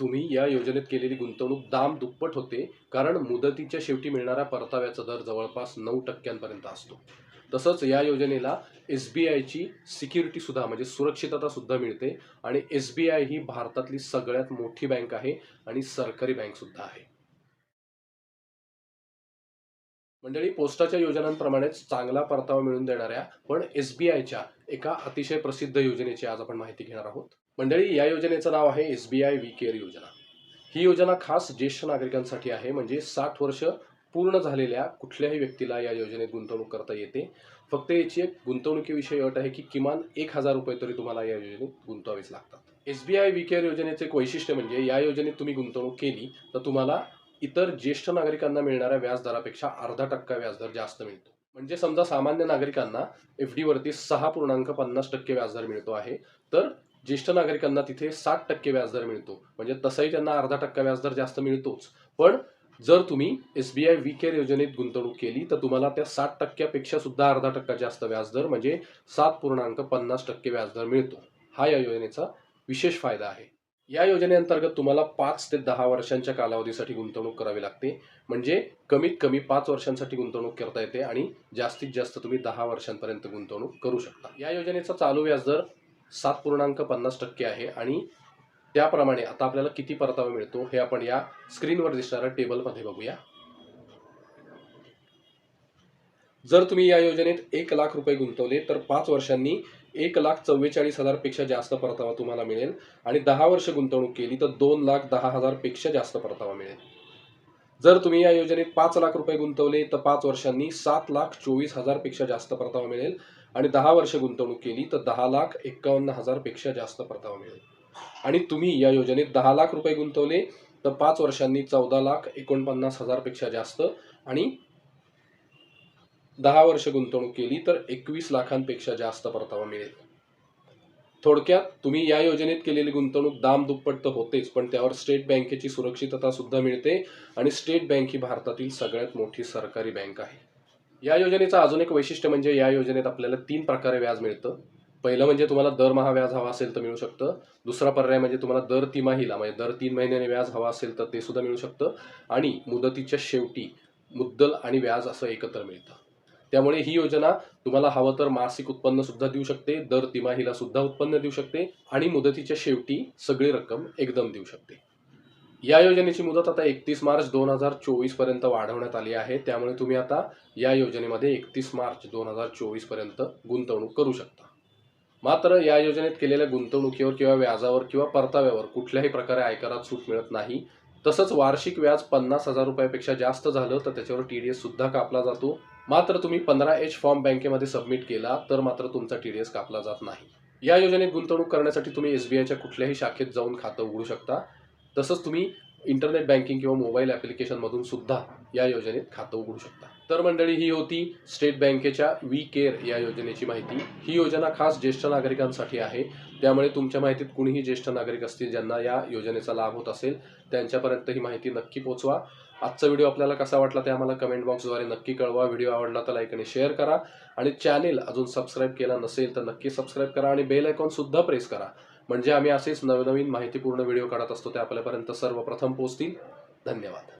तुम्ही या योजनेत केलेली गुंतवणूक दाम दुप्पट होते कारण मुदतीच्या शेवटी मिळणारा परताव्याचा दर जवळपास नऊ टक्क्यांपर्यंत असतो. तसंच या योजनेला एस बी आयची सिक्युरिटी सुद्धा म्हणजे सुरक्षितता सुद्धा मिळते आणि एस बी आय ही भारतातली सगळ्यात मोठी बँक आहे आणि सरकारी बँक सुद्धा आहे. मंडळी पोस्टाच्या योजनांप्रमाणेच चांगला परतावा मिळवून देणाऱ्या पण एस बी आयच्या एका अतिशय प्रसिद्ध योजनेची आज आपण माहिती घेणार आहोत. मंडळी या योजनेचं नाव आहे S B I we care योजना. ही योजना खास ज्येष्ठ नागरिकांसाठी आहे म्हणजे साठ वर्ष पूर्ण झालेल्या कुठल्याही व्यक्तीला या योजनेत गुंतवणूक करता येते. फक्त याची एक गुंतवणुकीविषयी अट आहे की किमान एक हजार रुपये तरी तुम्हाला या योजनेत गुंतवावेच लागतात. S B I we care योजनेचे एक वैशिष्ट्य म्हणजे या योजनेत तुम्ही गुंतवणूक केली तर तुम्हाला इतर ज्येष्ठ नागरिकांना मिळणाऱ्या व्याजदरापेक्षा अर्धा टक्का व्याजदर जास्त मिळतो. म्हणजे समजा सामान्य नागरिकांना एफ वरती सहा पूर्णांक पन्नास टक्के व्याजदर मिळतो आहे तर ज्येष्ठ नागरिकांना तिथे साठ टक्के व्याजदर मिळतो. म्हणजे तसंही त्यांना अर्धा टक्का व्याजदर जास्त मिळतोच. पण जर तुम्ही S B I we care योजनेत गुंतवणूक केली तर तुम्हाला त्या साठ टक्क्यापेक्षा सुद्धा अर्धा टक्का जास्त व्याजदर म्हणजे सात पूर्णांक पन्नास टक्के व्याजदर मिळतो. हा या योजनेचा विशेष फायदा आहे. या योजनेअंतर्गत तुम्हाला पाच ते दहा वर्षांच्या कालावधीसाठी गुंतवणूक करावी लागते. म्हणजे कमीत कमी पाच वर्षांसाठी गुंतवणूक करता येते आणि जास्तीत जास्त तुम्ही दहा वर्षांपर्यंत गुंतवणूक करू शकता. या योजनेचा चालू व्याजदर सात पूर्णांक पन्नास टक्के आहे आणि त्याप्रमाणे आता आपल्याला किती परतावा मिळतो हे आपण या स्क्रीनवर दिसणाऱ्या टेबलमध्ये बघूया. जर तुम्ही या योजनेत एक लाख रुपये गुंतवले तर पाच वर्षांनी एक लाख चव्वेचाळीस हजारपेक्षा जास्त परतावा तुम्हाला मिळेल आणि दहा वर्ष गुंतवणूक केली तर दोन लाख दहा हजारपेक्षा जास्त परतावा मिळेल. जर तुम्ही या योजनेत पाच लाख रुपये गुंतवले तर पाच वर्षांनी सात लाख चोवीस हजारपेक्षा जास्त परतावा मिळेल आणि दहा वर्ष गुंतवणूक केली तर दहा लाख एक्कावन्न हजारपेक्षा जास्त परतावा मिळेल. आणि तुम्ही या योजनेत दहा लाख रुपये गुंतवले तर पाच वर्षांनी चौदा लाख एकोणपन्नास हजारपेक्षा जास्त. आणि दहा वर्ष गुंतवणूक केली तर एकवीस लाखांपेक्षा जास्त परतावा मिळेल. थोडक्यात तुम्ही या योजनेत केलेली गुंतवणूक दाम दुप्पट तर होतेच पण त्यावर स्टेट बँकेची सुरक्षितता सुद्धा मिळते. आणि स्टेट बँक ही भारतातील सगळ्यात मोठी सरकारी बँक आहे. या योजनेचं अजून एक वैशिष्ट्य म्हणजे या योजनेत आपल्याला तीन प्रकारे व्याज मिळतं. पहिलं म्हणजे तुम्हाला दरमहा व्याज हवा असेल तर मिळू शकतं. दुसरा पर्याय म्हणजे तुम्हाला दर तिमाहीला म्हणजे दर तीन महिन्याने व्याज हवा असेल तर ते सुद्धा मिळू शकतं. आणि मुदतीच्या शेवटी मुद्दल आणि व्याज असं एकत्र मिळतं. त्यामुळे ही योजना तुम्हाला हवं तर मासिक उत्पन्न सुद्धा देऊ शकते दर तिमाहीला सुद्धा उत्पन्न देऊ शकते आणि मुदतीच्या शेवटी सगळी रक्कम एकदम देऊ शकते. या योजनेची मुदत आता एकतीस मार्च दोन हजार चोवीसपर्यंत वाढवण्यात आली आहे. त्यामुळे तुम्ही आता या योजनेमध्ये एकतीस मार्च दोन हजार चोवीसपर्यंत गुंतवणूक करू शकता. मात्र या योजनेत केलेल्या गुंतवणुकीवर किंवा व्याजावर किंवा परताव्यावर कुठल्याही प्रकारे आयकरात सूट मिळत नाही. तसंच वार्षिक व्याज पन्नास हजार रुपयापेक्षा जास्त झालं तर त्याच्यावर टी डी एस सुद्धा कापला जातो. मात्र तुम्ही पंधरा एच फॉर्म बँकेमध्ये सबमिट केला तर मात्र तुमचा टी डी एस कापला जात नाही. या योजनेत गुंतवणूक करण्यासाठी तुम्ही एस बी आयच्या कुठल्याही शाखेत जाऊन खातं उघडू शकता. तसंच तुम्ही इंटरनेट बँकिंग किंवा मोबाईल ॲप्लिकेशनमधून सुद्धा या योजनेत खातं उघडू शकता. तर मंडळी ही होती स्टेट बँकेच्या वी केअर या योजनेची माहिती. ही योजना खास ज्येष्ठ नागरिकांसाठी आहे. त्यामुळे तुमच्या माहितीत कुणीही ज्येष्ठ नागरिक असतील ज्यांना या योजनेचा लाभ होत असेल त्यांच्यापर्यंत ही माहिती नक्की पोचवा आजचा व्हिडिओ आपल्याला कसा वाटला ते आम्हाला कमेंट बॉक्सद्वारे नक्की कळवा. व्हिडिओ आवडला तर लाईक आणि शेअर करा. आणि चॅनेल अजून सबस्क्राईब केला नसेल तर नक्की सबस्क्राईब करा आणि बेल आयकॉनसुद्धा प्रेस करा. म्हणजे आम्ही असेच नवनवीन माहितीपूर्ण व्हिडिओ काढत असतो ते आपल्यापर्यंत सर्वप्रथम पोहोचतील. धन्यवाद.